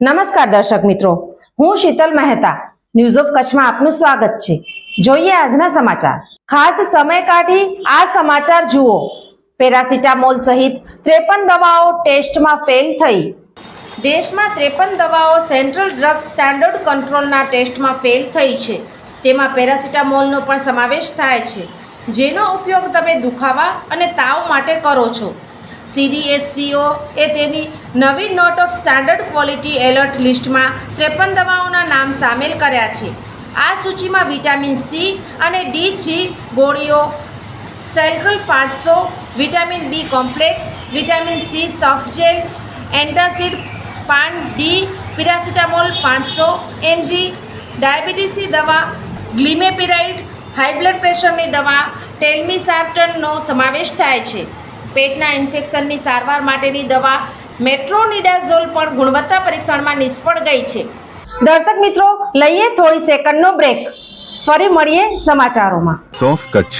નમસ્કાર દર્શક મિત્રો, હું શીતલ મહેતા ન્યૂઝ ઓફ કચ્છમાં આપનું સ્વાગત છે. જોઈએ આજના સમાચાર. ખાસ સમય કાઢી આ સમાચાર જુઓ. પેરાસિટામોલ સહિત ત્રેપન દવાઓ ટેસ્ટમાં ફેલ થઈ. દેશમાં ત્રેપન દવાઓ સેન્ટ્રલ ડ્રગ્સ સ્ટાન્ડર્ડ કંટ્રોલના ટેસ્ટમાં ફેલ થઈ છે. તેમાં પેરાસિટામોલનો પણ સમાવેશ થાય છે. જેનો ઉપયોગ તમે દુખાવા અને તાવ માટે કરો છો. સીડીએસસીઓ એ તેની નવી not of standard quality alert લિસ્ટમાં ત્રેપન દવાઓના નામ સામેલ કર્યા છે. આ સૂચિમાં વિટામિન સી અને ડી થ્રી ગોળીઓ, સેલ્કલ પાંચસો, vitamin B complex, vitamin C soft gel, antacid pan D, paracetamol પાંચસો, એમજી ડાયાબિટીસની દવા, ગ્લિમેપિરાઇડ, હાઈ બ્લડ પ્રેશરની દવા, ટેલમિસાર્ટનનો સમાવેશ થાય છે. પેટના ઇન્ફેક્શનની સારવાર માટેની દવા મેટ્રોનિડાઝોલ પણ ગુણવત્તા પરીક્ષણમાં નિષ્ફળ ગઈ છે. દર્શક મિત્રો લઈએ થોડી સેકન્ડનો બ્રેક. ફરી મળીએ સમાચારોમાં. સોફ Kutch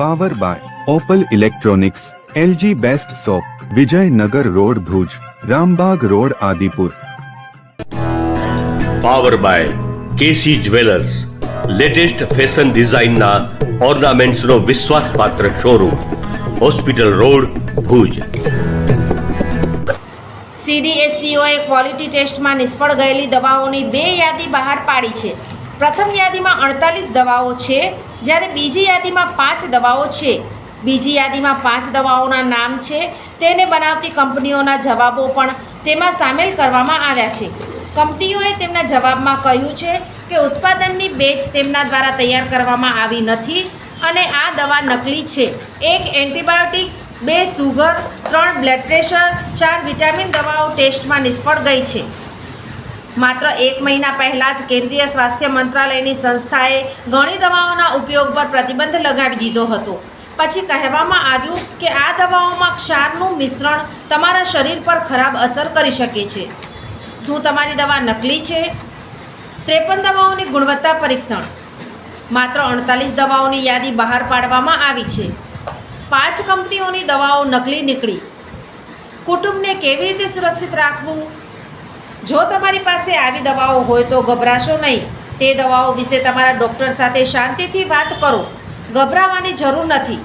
power by Opal electronics LG best shop Vijaynagar road Bhuj Rambag road Adipur. Power by KC jewellers latest fashion ડિઝાઇનના ઓર્નામેન્ટ્સનો વિશ્વાસપાત્ર showroom. Hospital road Bhuj. સીડીએસસીઓએ quality ટેસ્ટમાં નિષ્ફળ ગયેલી દવાઓની બે યાદી બહાર પાડી છે. પ્રથમ યાદીમાં અડતાલીસ દવાઓ છે, જ્યારે બીજી યાદીમાં પાંચ દવાઓ છે. બીજી યાદીમાં પાંચ દવાઓના નામ છે, તેને બનાવતી કંપનીઓના જવાબો પણ તેમાં સામેલ કરવામાં આવ્યા છે. કંપનીઓએ તેમના જવાબમાં કહ્યું છે કે ઉત્પાદનની બેચ તેમના દ્વારા તૈયાર કરવામાં આવી નથી અને આ દવા નકલી છે. એક એન્ટીબાયોટિક્સ, બે સુગર, ત્રણ બ્લડ પ્રેશર, ચાર વિટામિન દવાઓ ટેસ્ટમાં નિષ્ફળ ગઈ છે. માત્ર એક મહિના પહેલાં જ કેન્દ્રીય સ્વાસ્થ્ય મંત્રાલયની સંસ્થાએ ઘણી દવાઓના ઉપયોગ પર પ્રતિબંધ લગાવી દીધો હતો. પછી કહેવામાં આવ્યું કે આ દવાઓમાં ક્ષારનું મિશ્રણ તમારા શરીર પર ખરાબ અસર કરી શકે છે. શું તમારી દવા નકલી છે? ત્રેપન દવાઓની ગુણવત્તા પરીક્ષણ. માત્ર અડતાલીસ દવાઓની યાદી બહાર પાડવામાં આવી છે. પાંચ કંપનીઓની દવાઓ નકલી નીકળી. કુટુંબને કેવી રીતે સુરક્ષિત રાખવું? જો તમારી પાસે આવી દવાઓ હોય તો ગભરાશો નહીં. તે દવાઓ વિશે તમારા ડૉક્ટર સાથે શાંતિથી વાત કરો. ગભરાવાની જરૂર નથી.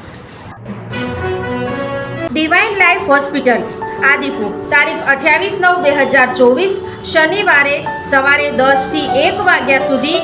Divine life hospital, Adipur. તારીખ અઠ્યાવીસ નવ બે હજાર ચોવીસ, શનિવારે સવારે દસથી એક વાગ્યા સુધી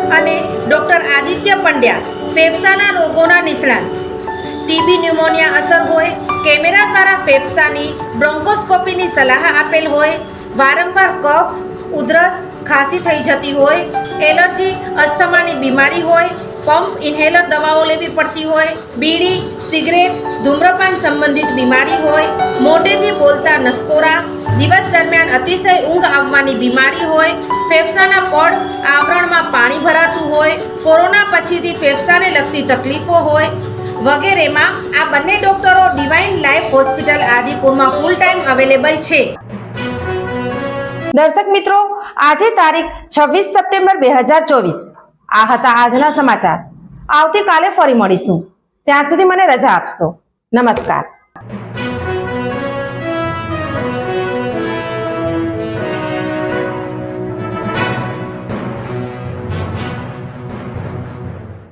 અને ડૉક્ટર આદિત્ય પંડ્યા ફેફસાના રોગોના નિષ્ણાત. ટીબી ન્યુમોનિયા અસર હોય, કેમેરા દ્વારા ફેફસાની બ્રોન્કોસ્કોપીની સલાહ આપેલ હોય, વારંવાર કફ, ઉધરસ ખાંસી થઈ જતી હોય, એલર્જી, અસ્થમાની બીમારી હોય, પંપ ઇન્હેલર દવાઓ લેવી પડતી હોય, બીડી, સિગરેટ, ધૂમ્રપાન સંબંધિત બીમારી હોય મોટેથી બોલતા નસકોરા, દિવસ દરમિયાન અતિશય ઊંઘ આવવાની બીમારી હોય, ફેફસાના પડ, આવરણ કોરોના પછીથી ફેફસાને લગતી તકલીફો હોય વગેરેમાં આ બંને ડોક્ટરો ડિવાઇન લાઈફ હોસ્પિટલ આદિપુરમાં ફૂલ ટાઈમ અવેલેબલ છે. દર્શક મિત્રો, આજે તારીખ છવ્વીસ સપ્ટેમ્બર બે હજાર ચોવીસ. આ હતા આજના સમાચાર. આવતીકાલે ફરી મળીશું. ત્યાં સુધી મને રજા આપશો. નમસ્કાર.